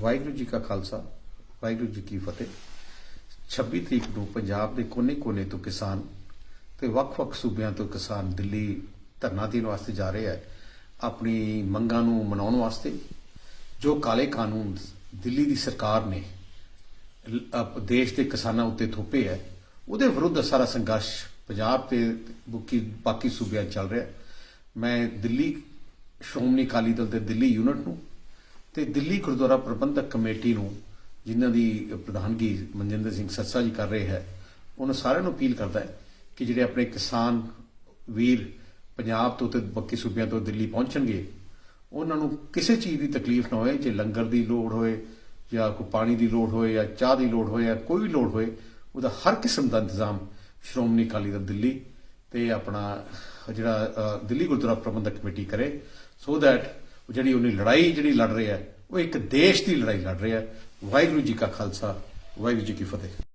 ਵਾਹਿਗੁਰੂ ਜੀ ਕਾ ਖਾਲਸਾ, ਵਾਹਿਗੁਰੂ ਜੀ ਕੀ ਫਤਿਹ। 26 ਤਰੀਕ ਨੂੰ ਪੰਜਾਬ ਦੇ ਕੋਨੇ-ਕੋਨੇ ਤੋਂ ਕਿਸਾਨ ਤੇ ਵੱਖ-ਵੱਖ ਸੂਬਿਆਂ ਤੋਂ ਕਿਸਾਨ ਦਿੱਲੀ ਧਰਨਾ ਦੇਣ ਵਾਸਤੇ ਜਾ ਰਹੇ ਹੈ ਆਪਣੀ ਮੰਗਾਂ ਨੂੰ ਮਨਾਉਣ ਵਾਸਤੇ ਜੋ ਕਾਲੇ ਕਾਨੂੰਨ ਦਿੱਲੀ ਦੀ ਸਰਕਾਰ ਨੇ ਦੇਸ਼ ਦੇ ਕਿਸਾਨਾਂ ਉੱਤੇ ਥੋਪੇ ਹੈ ਉਹਦੇ ਵਿਰੁੱਧ ਸਾਰਾ ਸੰਘਰਸ਼ ਪੰਜਾਬ ਤੇ ਬਾਕੀ ਬਾਕੀ ਸੂਬਿਆਂ 'ਚ ਚੱਲ ਰਿਹਾ। ਮੈਂ ਦਿੱਲੀ ਸ਼੍ਰੋਮਣੀ ਅਕਾਲੀ ਦਲ ਦੇ ਦਿੱਲੀ ਯੂਨਿਟ ਨੂੰ ਤੇ ਦਿੱਲੀ ਗੁਰਦੁਆਰਾ ਪ੍ਰਬੰਧਕ ਕਮੇਟੀ ਨੂੰ, ਜਿਨ੍ਹਾਂ ਦੀ ਪ੍ਰਧਾਨਗੀ ਮਨਜਿੰਦਰ ਸਿੰਘ ਸੱਸਾ ਜੀ ਕਰ ਰਹੇ ਹੈ, ਉਹਨਾਂ ਸਾਰਿਆਂ ਨੂੰ ਅਪੀਲ ਕਰਦਾ ਹੈ ਕਿ ਜਿਹੜੇ ਆਪਣੇ ਕਿਸਾਨ ਵੀਰ ਪੰਜਾਬ ਤੋਂ ਤੇ ਬਾਕੀ ਸੂਬਿਆਂ ਤੋਂ ਦਿੱਲੀ ਪਹੁੰਚਣਗੇ, ਉਹਨਾਂ ਨੂੰ ਕਿਸੇ ਚੀਜ਼ ਦੀ ਤਕਲੀਫ ਨਾ ਹੋਏ, ਜੇ ਲੰਗਰ ਦੀ ਲੋੜ ਹੋਏ, ਜਾਂ ਕੋਈ ਪਾਣੀ ਦੀ ਲੋੜ ਹੋਏ, ਜਾਂ ਚਾਹ ਦੀ ਲੋੜ ਹੋਏ, ਜਾਂ ਕੋਈ ਵੀ ਲੋੜ ਹੋਏ, ਉਹਦਾ ਹਰ ਕਿਸਮ ਦਾ ਇੰਤਜ਼ਾਮ ਸ਼੍ਰੋਮਣੀ ਅਕਾਲੀ ਦਲ ਦਿੱਲੀ ਤੇ ਆਪਣਾ ਜਿਹੜਾ ਦਿੱਲੀ ਗੁਰਦੁਆਰਾ ਪ੍ਰਬੰਧਕ ਕਮੇਟੀ ਕਰੇ ਸੋ ਦੈਟ ਜਿਹੜੀ ਉਹਨੇ ਲੜਾਈ ਜਿਹੜੀ ਲੜ ਰਿਹਾ ਉਹ ਇੱਕ ਦੇਸ਼ ਦੀ ਲੜਾਈ ਲੜ ਰਿਹਾ ਵਾਹਿਗੁਰੂ ਜੀ ਕਾ ਖਾਲਸਾ, ਵਾਹਿਗੁਰੂ ਜੀ ਕੀ ਫਤਿਹ।